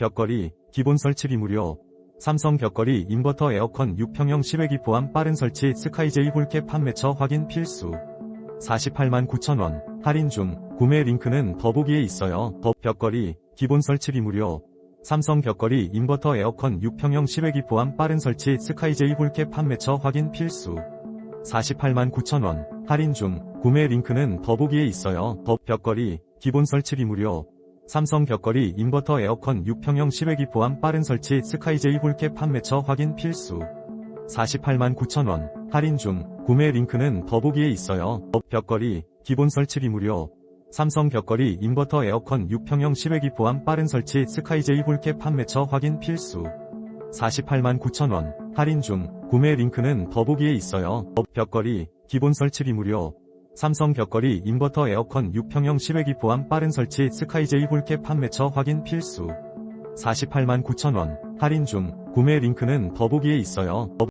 벽걸이, 기본 설치비 무료. 삼성 벽걸이 인버터 에어컨 6평형 시외기 포함 빠른 설치 스카이제이 홀캡 판매처 확인 필수. 48만 9천원, 할인 중, 구매 링크는 더보기에 있어요. 더 벽걸이, 기본 설치비 무료. 삼성 벽걸이 인버터 에어컨 6평형 시외기 포함 빠른 설치 스카이제이 홀캡 판매처 확인 필수. 48만 9천원, 할인 중, 구매 링크는 더보기에 있어요. 더 벽걸이, 기본 설치비 무료. 삼성 벽걸이 인버터 에어컨 6평형 시외기 포함 빠른 설치 스카이제이 홀캡 판매처 확인 필수. 48만 9천원, 할인 중, 구매 링크는 더보기에 있어요. 더 벽걸이, 기본 설치비 무료. 삼성 벽걸이 인버터 에어컨 6평형 시외기 포함 빠른 설치 스카이제이 홀캡 판매처 확인 필수. 48만 9천원, 할인 중, 구매 링크는 더보기에 있어요. 더 벽걸이, 기본 설치비 무료. 삼성 벽걸이 인버터 에어컨 6평형 시외기 포함 빠른 설치 스카이제이 홀캡 판매처 확인 필수. 48만 9천원, 할인 중, 구매 링크는 더보기에 있어요. 더